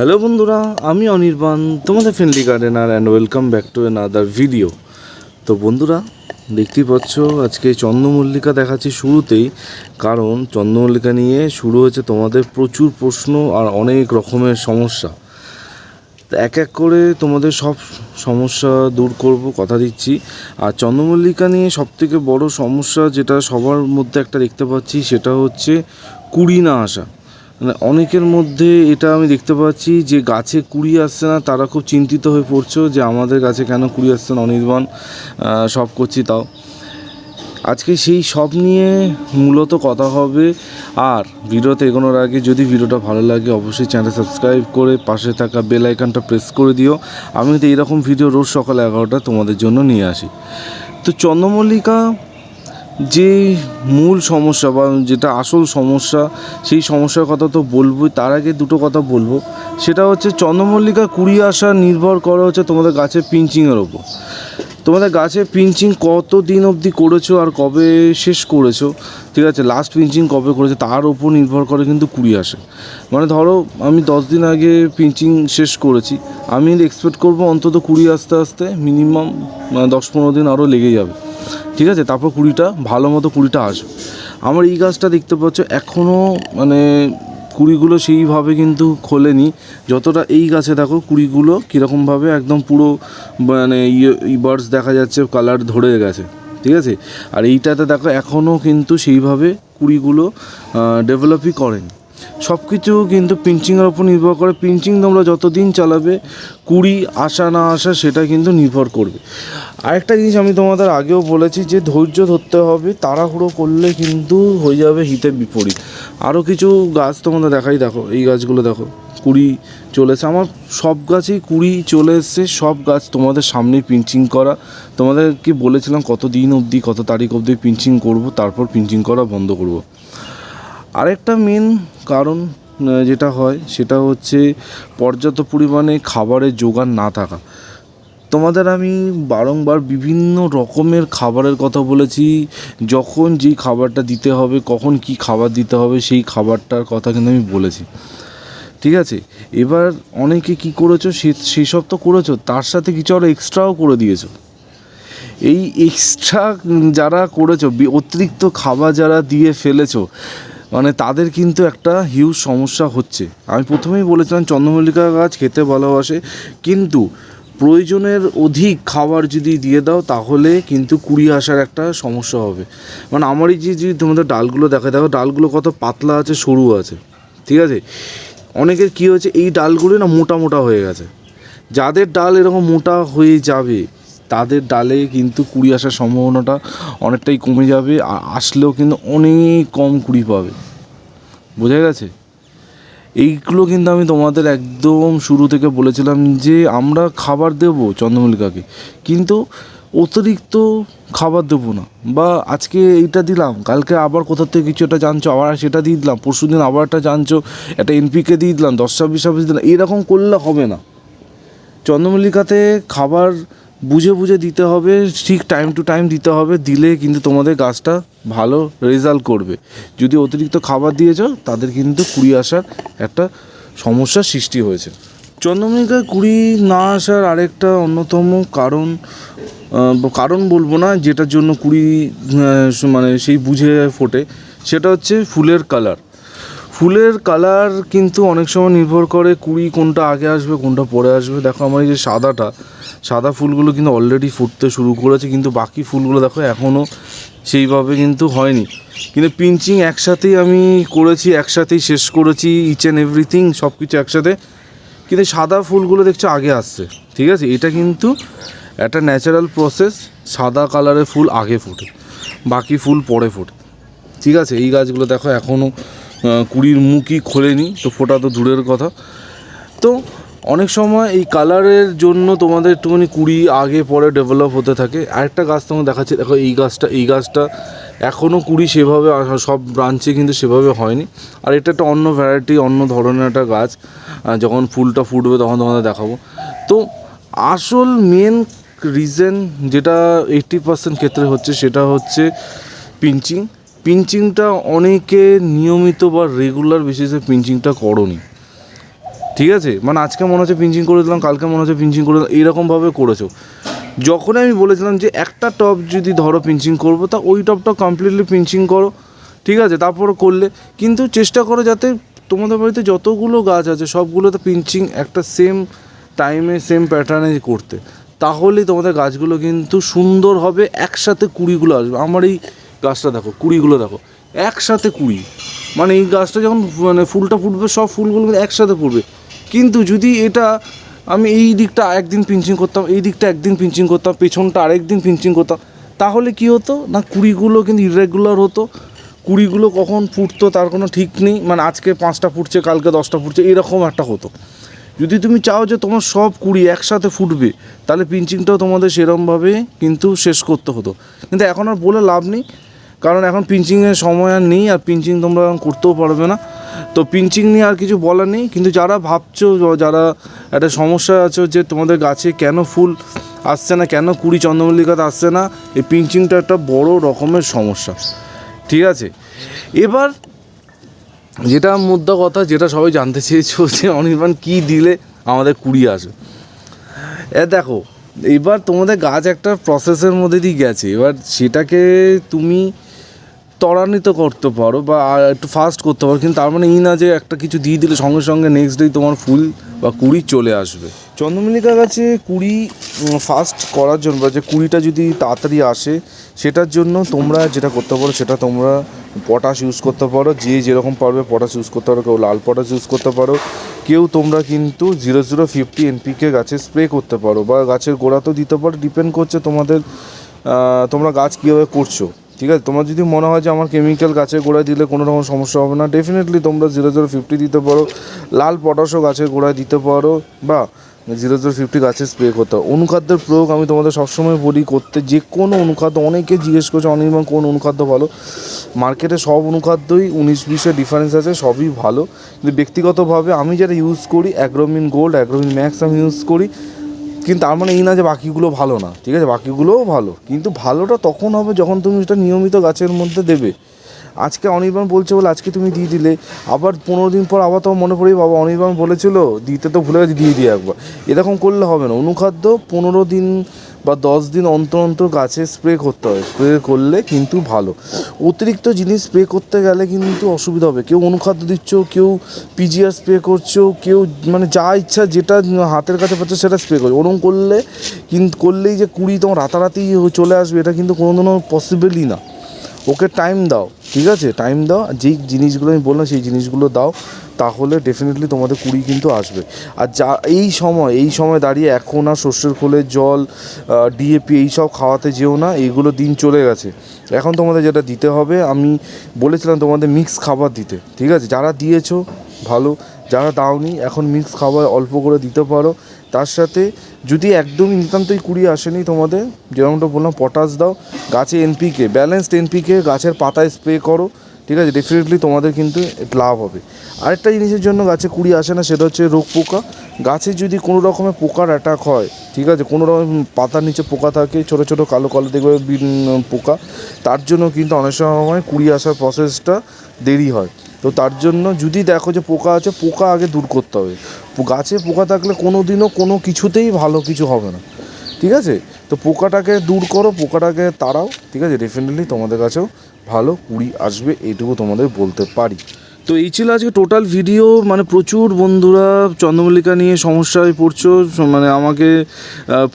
Hello বন্ধুরা, আমি অনির্বাণ, তোমাদের friendly gardener and welcome back to other video তো বন্ধুরা, দেখতেই পাচ্ছ, আজকে চন্দ্রমল্লিকা দেখাচ্ছি শুরুতেই, কারণ চন্দ্রমল্লিকা নিয়ে শুরু হয়েছে তোমাদের প্রচুর প্রশ্ন আর অনেক রকমের সমস্যা। এক এক করে তোমাদের সব সমস্যা দূর করব, কথা দিচ্ছি। আর চন্দ্রমল্লিকা নিয়ে সবথেকে বড় সমস্যা যেটা সবার মধ্যে একটা দেখতে পাচ্ছি, সেটা হচ্ছে কুড়ি না আসা। মানে অনেকের মধ্যে এটা আমি দেখতে পাচ্ছি যে গাছে কুড়ি আসছে না, তারা খুব চিন্তিত হয়ে পড়ছো যে আমাদের গাছে কেন কুড়ি আসছে না, অনির্বাণ সব করছি তাও। আজকে সেই সব নিয়ে মূলত কথা হবে। আর ভিডিওতে এগোনোর আগে যদি ভিডিওটা ভালো লাগে, অবশ্যই চ্যানেল সাবস্ক্রাইব করে পাশে থাকা বেল আইকনটা প্রেস করে দিও। আমি তো এইরকম ভিডিও রোজ সকাল এগারোটা তোমাদের জন্য নিয়ে আসি। তো চন্দ্রমল্লিকা যে মূল সমস্যা বা যেটা আসল সমস্যা, সেই সমস্যার কথা তো বলবোই, তার আগে দুটো কথা বলব। সেটা হচ্ছে চন্দ্রমল্লিকা কুড়ি আসা নির্ভর করে হচ্ছে তোমাদের গাছের পিঞ্চিংয়ের ওপর। তোমাদের গাছে পিঞ্চিং কত দিন অবধি করেছ আর কবে শেষ করেছ? ঠিক আছে লাস্ট পিঞ্চিং কবে করেছ? তার ওপর নির্ভর করে কিন্তু কুড়ি আসে। মানে ধরো, আমি দশ দিন আগে পিঞ্চিং শেষ করেছি। আমি এক্সপেক্ট করব অন্তত কুড়ি আসতে আসতে মিনিমাম দশ পনেরো দিন আরও লেগে যাবে। ঠিক আছে, তারপর কুড়িটা, ভালো মতো কুড়িটা আসবে। আমার এই গাছটা দেখতে পাচ্ছ এখনও মানে কুড়িগুলো সেইভাবে কিন্তু খোলেনি। যতটা এই গাছে দেখো, কুড়িগুলো কীরকমভাবে একদম পুরো মানে ইয়ে বার্ডস দেখা যাচ্ছে, কালার ধরে গেছে। ঠিক আছে? আর এইটাতে দেখো এখনও কিন্তু সেইভাবে কুড়িগুলো ডেভেলপই করেনি। সব কিছু কিন্তু পিঞ্চিংয়ের ওপর নির্ভর করে। পিঞ্চিং তোমরা যতদিন চালাবে, কুড়ি আসা না আসা সেটা কিন্তু নির্ভর করবে। আরেকটা জিনিস আমি তোমাদের আগেও বলেছি, যে ধৈর্য ধরতে হবে, তাড়াহুড়ো করলে কিন্তু হয়ে যাবে হিতে বিপরীত। আরও কিছু গাছ তোমাদের দেখাই, দেখো, এই গাছগুলো দেখো, কুড়ি চলেছে আমার সব গাছেই কুড়ি চলে এসছে, সব গাছ তোমাদের সামনেই পিঞ্চিং করা। তোমাদের কি বলেছিলাম কত দিন অবধি, কত তারিখ অবধি পিঞ্চিং করব, তারপর পিঞ্চিং করা বন্ধ করব। আরেকটা মেন কারণ যেটা হয়, সেটা হচ্ছে পর্যাপ্ত পরিমাণে খাবারের জোগান না থাকা। তোমাদের আমি বারংবার বিভিন্ন রকমের খাবারের কথা বলেছি। যখন যেই খাবারটা দিতে হবে, কখন কি খাবার দিতে হবে, সেই খাবারটার কথা কিন্তু আমি বলেছি। ঠিক আছে? এবার অনেকে কি করেছ, সে, সেসব তো করেছ, তার সাথে কিছু আরও এক্সট্রাও করে দিয়েছ। এই এক্সট্রা যারা করেছ অতিরিক্ত খাবার যারা দিয়ে ফেলেছো মানে তাদের কিন্তু একটা হিউজ সমস্যা হচ্ছে। আমি প্রথমেই বলেছিলাম চন্দ্রমল্লিকা গাছ খেতে ভালোবাসে, কিন্তু প্রয়োজনের অধিক খাবার যদি দিয়ে দাও, তাহলে কিন্তু কুড়ি আসার একটা সমস্যা হবে। মানে আমার এই যে যদি তোমাদের ডালগুলো দেখা দেখো ডালগুলো কত পাতলা আছে, সরু আছে। ঠিক আছে? অনেকের কী হয়েছে, এই ডালগুলো না মোটা মোটা হয়ে গেছে। যাদের ডাল এরকম মোটা হয়ে যাবে, তাদের ডালে কিন্তু কুড়ি আসার সম্ভাবনাটা অনেকটাই কমে যাবে, আর আসলেও কিন্তু অনেক কম কুড়ি পাবে। বোঝা গেছে? এইগুলো কিন্তু আমি তোমাদের একদম শুরু থেকে বলেছিলাম যে আমরা খাবার দেবো চন্দ্রমল্লিকাকে। কিন্তু অতিরিক্ত খাবার দেবো না। বা আজকে এইটা দিলাম, কালকে আবার কোথা থেকে কিছু একটা জানছো, আবার সেটা দিয়ে দিলাম, পরশু দিন আবার একটা জানছো, একটা এনপিকে দিয়ে দিলাম, দশ ছাব্বিশ ছাব্বিশ দিলাম, এরকম করলে হবে না। চন্দ্রমল্লিকাতে খাবার বুঝে বুঝে দিতে হবে, ঠিক টাইম টু টাইম দিতে হবে, দিলে কিন্তু তোমাদের গাছটা ভালো রেজাল্ট করবে। যদি অতিরিক্ত খাবার দিয়েছ, তাদের কিন্তু কুড়ি আসার একটা সমস্যার সৃষ্টি হয়েছে। চন্দ্রমল্লিকায় কুড়ি না আসার আরেকটা অন্যতম কারণ কারণ বলব না, যেটার জন্য কুড়ি মানে সেই বুঝে ফোটে, সেটা হচ্ছে ফুলের কালার ফুলের কালার কিন্তু অনেক সময় নির্ভর করে কুড়ি কোনটা আগে আসবে, কোনটা পরে আসবে। দেখো আমার এই যে সাদাটা, সাদা ফুলগুলো কিন্তু অলরেডি ফুটতে শুরু করেছে, কিন্তু বাকি ফুলগুলো দেখো এখনও সেইভাবে কিন্তু হয়নি। কিন্তু পিঞ্চিং একসাথেই আমি করেছি, একসাথেই শেষ করেছি ইচ অ্যান্ড এভরিথিং সব কিছু একসাথে। কিন্তু সাদা ফুলগুলো দেখছ আগে আসছে, ঠিক আছে? এটা কিন্তু একটা ন্যাচারাল প্রসেস সাদা কালারের ফুল আগে ফোটে, বাকি ফুল পরে ফোটে। ঠিক আছে? এই গাছগুলো দেখো এখনও কুড়ির মুখই খোলেনি, তো ফোটা তো দূরের কথা। তো অনেক সময় এই কালারের জন্য তোমাদের একটুখানি কুড়ি আগে পরে ডেভেলপ হতে থাকে। আরেকটা গাছ তোমার দেখাচ্ছে, দেখো এই গাছটা এই গাছটা এখনও কুড়ি সেভাবে সব ব্রাঞ্চে কিন্তু সেভাবে হয়নি। আর এটা একটা অন্য ভ্যারাইটি অন্য ধরনের একটা গাছ। যখন ফুলটা ফুটবে তখন তোমাদের দেখাবো। তো আসল মেন রিজন যেটা এইট্টি পার্সেন্ট ক্ষেত্রে হচ্ছে সেটা হচ্ছে পিঞ্চিং। পিঞ্চিংটা অনেকে নিয়মিত বা রেগুলার বেসিসে পিঞ্চিংটা করনি। ঠিক আছে? মানে আজকে মনে হচ্ছে পিঞ্চিং করে দিলাম, কালকে মনে হচ্ছে পিঞ্চিং করে দিলাম এইরকমভাবে করেছ। যখন আমি বলেছিলাম যে একটা টপ যদি ধরো পিঞ্চিং করব, তা ওই টপটা কমপ্লিটলি পিঞ্চিং করো। ঠিক আছে? তারপর করলে। কিন্তু চেষ্টা করো যাতে তোমাদের বাড়িতে যতগুলো গাছ আছে, সবগুলোতে পিঞ্চিং একটা সেম টাইমে সেম প্যাটার্নে করতে। তাহলেই তোমাদের গাছগুলো কিন্তু সুন্দর হবে, একসাথে কুড়িগুলো আসবে। আমার এই গাছটা দেখো, কুড়িগুলো দেখো, একসাথে কুড়ি। মানে এই গাছটা যখন মানে ফুলটা ফুটবে, সব ফুলগুলো একসাথে ফুটবে। কিন্তু যদি এটা আমি এই দিকটা একদিন পিঞ্চিং করতাম, এই দিকটা একদিন পিঞ্চিং করতাম, পেছনটা আরেকদিন পিঞ্চিং করতাম, তাহলে কি হতো? না, কুড়িগুলো কিন্তু ইরেগুলার হতো। কুড়িগুলো কখন ফুটতো তার কোনো ঠিক নেই। মানে আজকে পাঁচটা ফুটছে, কালকে দশটা ফুটছে, এরকম একটা হতো। যদি তুমি চাও যে তোমার সব কুড়ি একসাথে ফুটবে, তাহলে পিঞ্চিংটাও তোমাদের সেরমভাবে কিন্তু শেষ করতে হতো। কিন্তু এখন আর বলে লাভ নেই। কারণ এখন পিঞ্চিংয়ের সময় আর নেই, আর পিঞ্চিং তোমরা এখন করতেও পারবে না। তো পিঞ্চিং নিয়ে আর কিছু বলার নেই, কিন্তু যারা ভাবছ, যারা একটা সমস্যা আছে যে তোমাদের গাছে কেন ফুল আসছে না, কেন কুড়ি চন্দ্রমল্লিকাতে আসছে না, এই পিঞ্চিংটা একটা বড় রকমের সমস্যা। ঠিক আছে? এবার যেটা মুদ্রা কথা, যেটা সবাই জানতে চেয়েছো যে অনির্বাণ কী দিলে আমাদের কুড়ি আসবে। এ দেখো, এবার তোমাদের গাছ একটা প্রসেসের মধ্যে দিয়ে গেছে। এবার সেটাকে তুমি ত্বরান্বিত করতে পারো বা একটু ফাস্ট করতে পারো, কিন্তু তার মানে এই না যে একটা কিছু দিয়ে দিলে সঙ্গে সঙ্গে নেক্সট ডে তোমার ফুল বা কুড়ি চলে আসবে। চন্দ্রমল্লিকা গাছে কুড়ি ফাস্ট করার জন্য বা যে কুড়িটা যদি তাড়াতাড়ি আসে, সেটার জন্য তোমরা যেটা করতে পারো, সেটা তোমরা পটাশ ইউজ করতে পারো, যে যেরকম পারবে পটাশ ইউজ করতে পারো, কেউ লাল পটাশ ইউজ করতে পারো, কেউ তোমরা কিন্তু জিরো জিরো ফিফটি এনপিকে গাছে স্প্রে করতে পারো, বা গাছের গোড়াতেও দিতে পারো ডিপেন্ড করছে তোমাদের তোমরা গাছ কীভাবে করছ। ঠিক আছে, তোমার যদি মনে হয় যে আমার কেমিক্যাল গাছের গোড়ায় দিলে কোনো রকম সমস্যা হবে না ডেফিনেটলি তোমরা জিরো জিরো ফিফটি দিতে পারো, লাল পটাশও গাছের গোড়ায় দিতে পারো, বা জিরো জিরো ফিফটি গাছে স্প্রে করতে হবে অনুখাদ্যের প্রয়োগ আমি তোমাদের সবসময় বলি, করতে যে কোনো অনুখাদ্য, অনেকে জিজ্ঞেস করছে অনির্বাণ কোন অনুখাদ্য ভালো? মার্কেটে সব অনুখাদ্যই উনিশ বিশের ডিফারেন্স আছে, সবই ভালো। কিন্তু ব্যক্তিগতভাবে আমি যেটা ইউজ করি অ্যাগ্রোমিন গোল্ড অ্যাগ্রোমিন ম্যাক্স আমি ইউজ করি। কিন্তু তার মানে এই না যে বাকিগুলো ভালো না, ঠিক আছে? বাকিগুলোও ভালো। কিন্তু ভালোটা তখন হবে যখন তুমি সেটা নিয়মিত গাছের মধ্যে দেবে। আজকে অনির্বাণ বলছে বলে আজকে তুমি দিয়ে দিলে। আবার পনেরো দিন পর আবার তো মনে পড়ে, বাবা, অনির্বাণ বলেছিল, দিতে তো ভুলে গেছে, দিয়ে দিয়ে একবার। এরকম করলে হবে না। অনুখাদ্য পনেরো দিন বা দশ দিন অন্তর অন্তর গাছে স্প্রে করতে হবে স্প্রে করলে কিন্তু ভালো। অতিরিক্ত জিনিস স্প্রে করতে গেলে কিন্তু অসুবিধা হবে। কেউ অনুখাদ্য দিচ্ছ, কেউ পিজিআর স্প্রে করছ, কেউ মানে যা ইচ্ছা যেটা হাতের কাছে পাচ্ছ সেটা স্প্রে করছ। ওরকম করলে কিন্তু করলেই যে কুড়ি তোমার রাতারাতি চলে আসবে, এটা কিন্তু কোনোদিনও পসিবলই না। ওকে টাইম দাও, ঠিক আছে? টাইম দাও, যেই জিনিসগুলো আমি বললাম, সেই জিনিসগুলো দাও, তাহলে ডেফিনেটলি তোমাদের কুড়ি কিন্তু আসবে। আর যা, এই সময় এই সময় দাঁড়িয়ে এখন আর শস্যের খোলের জল ডিএপি এই সব খাওয়াতে যেও না এইগুলো দিন চলে গেছে। এখন তোমাদের যেটা দিতে হবে, আমি বলেছিলাম তোমাদের মিক্স খাবার দিতে, ঠিক আছে? যারা দিয়েছ, ভালো। যারা দাওনি, এখন মিক্স খাবার অল্প করে দিতে পারো। তার সাথে যদি একদমই নিতান্তই কুড়ি আসেনি তোমাদের যেরকমটা বললাম পটাশ দাও, গাছে এনপিকে ব্যালেন্সড এনপিকে গাছের পাতায় স্প্রে করো, ঠিক আছে? ডেফিনেটলি তোমাদের কিন্তু লাভ হবে। আরেকটা জিনিসের জন্য গাছে কুড়ি আসে না, সেটা হচ্ছে রোগ পোকা। গাছে যদি কোনো রকমের পোকার অ্যাটাক হয়, ঠিক আছে? কোনো রকম পাতার নিচে পোকা থাকে, ছোটো ছোটো কালো কালো দেখবে পোকা, তার জন্য কিন্তু অনেক সময় কুড়ি আসার প্রসেসটা দেরি হয়। তো তার জন্য যদি দেখো যে পোকা আছে, পোকা আগে দূর করতে হবে। গাছে পোকা থাকলে কোনো দিনও কোনো কিছুতেই ভালো কিছু হবে না। ঠিক আছে? তো পোকাটাকে দূর করো, পোকাটাকে তাড়াও। ঠিক আছে? ডেফিনেটলি তোমাদের কাছেও ভালো কুড়ি আসবে, এইটুকু তোমাদের বলতে পারি। তো এই ছিল আজকে টোটাল ভিডিও মানে প্রচুর বন্ধুরা চন্দ্রমল্লিকা নিয়ে সমস্যায় পড়ছো। মানে আমাকে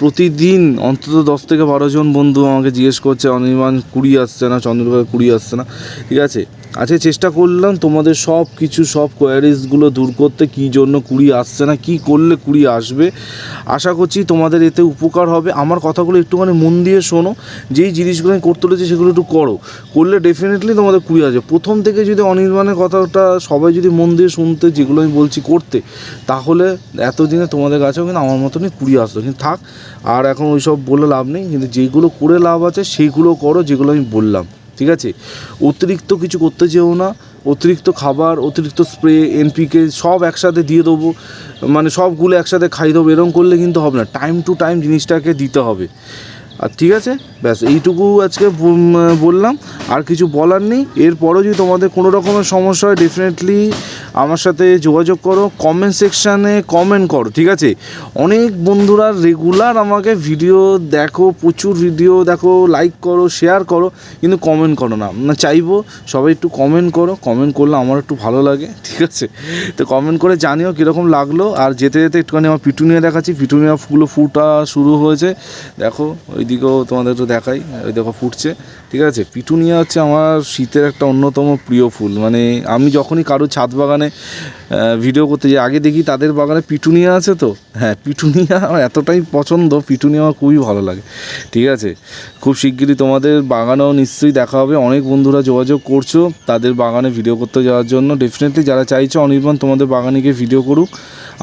প্রতিদিন অন্তত দশ থেকে বারো জন বন্ধু আমাকে জিজ্ঞেস করছে, অনির্বাণ, কুড়ি আসছে না? চন্দ্রমল্লিকা কুড়ি আসছে না? ঠিক আছে? আজকে চেষ্টা করলাম তোমাদের সব কিছু, সব কোয়ারিজগুলো দূর করতে, কী জন্য কুড়ি আসছে না, কি করলে কুড়ি আসবে। আশা করছি তোমাদের এতে উপকার হবে। আমার কথাগুলো একটুখানি মন দিয়ে শোনো। যেই জিনিসগুলো আমি করতে চলেছি সেগুলো একটু করো। করলে ডেফিনেটলি তোমাদের কুড়ি আসবে। প্রথম থেকে যদি অনির্বাণের কথাটা সবাই যদি মন দিয়ে শুনতে, যেগুলো আমি বলছি করতে, তাহলে এতদিনে তোমাদের কাছেও কিন্তু আমার মতনই কুড়ি আসতো কিন্তু থাক, আর এখন ওই সব বলে লাভ নেই। কিন্তু যেগুলো করে লাভ আছে, সেইগুলো করো, যেগুলো আমি বললাম। ঠিক আছে? অতিরিক্ত কিছু করতে যেও না, অতিরিক্ত খাবার, অতিরিক্ত স্প্রে এনপিকে সব একসাথে দিয়ে দেবো মানে সবগুলো একসাথে খাই দেবো এরকম করলে কিন্তু হবে না। টাইম টু টাইম জিনিসটাকে দিতে হবে। আর ঠিক আছে? ব্যাস, এইটুকু আজকে বললাম। আর কিছু বলার নেই। এরপরও যদি তোমাদের কোনো রকমের সমস্যা হয় ডেফিনেটলি আমার সাথে যোগাযোগ করো। কমেন্ট সেকশানে কমেন্ট করো, ঠিক আছে? অনেক বন্ধুরা রেগুলার আমাকে ভিডিও দেখো, প্রচুর ভিডিও দেখো লাইক করো শেয়ার করো, কিন্তু কমেন্ট করো না। না, চাইব সবাই একটু কমেন্ট করো। কমেন্ট করলে আমার একটু ভালো লাগে, ঠিক আছে? তো কমেন্ট করে জানিও কীরকম লাগল। আর যেতে যেতে একটুখানি আমার পিটুনিয়া দেখাচ্ছি। পিটুনিয়া ফুলও ফুটা শুরু হয়েছে। দেখো, ওইদিকেও তোমাদের একটু দেখাই, ওই দেখো ফুটছে। ঠিক আছে? পিটুনিয়া হচ্ছে আমার শীতের একটা অন্যতম প্রিয় ফুল। মানে আমি যখনই কারও ছাদ বাগানে ভিডিও করতে যাই। আগে দেখি তাদের বাগানে পিটুনিয়া আছে তো? হ্যাঁ পিটুনিয়া আমার এতটাই পছন্দ, পিটুনিয়া আমার খুবই ভালো লাগে। ঠিক আছে? খুব শিগগিরই তোমাদের বাগানেও নিশ্চয়ই দেখা হবে। অনেক বন্ধুরা যোগাযোগ করছ তাদের বাগানে ভিডিও করতে যাওয়ার জন্য। ডেফিনেটলি যারা চাইছো অনির্বাণ, তোমাদের বাগানে গিয়ে ভিডিও করুক।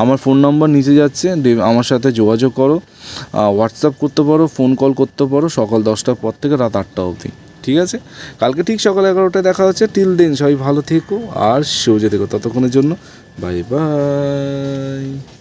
আমার ফোন নম্বর নিচে যাচ্ছে। আমার সাথে যোগাযোগ করো। হোয়াটসঅ্যাপ করতে পারো ফোন কল করতে পারো সকাল দশটার পর থেকে রাত আটটা অবধি। ঠিক আছে? কালকে ঠিক সকাল এগারোটায় দেখা হচ্ছে। টিল দিন সবাই ভালো থেকো আর সেও যে থেকো। ততক্ষণের জন্য বাই বাই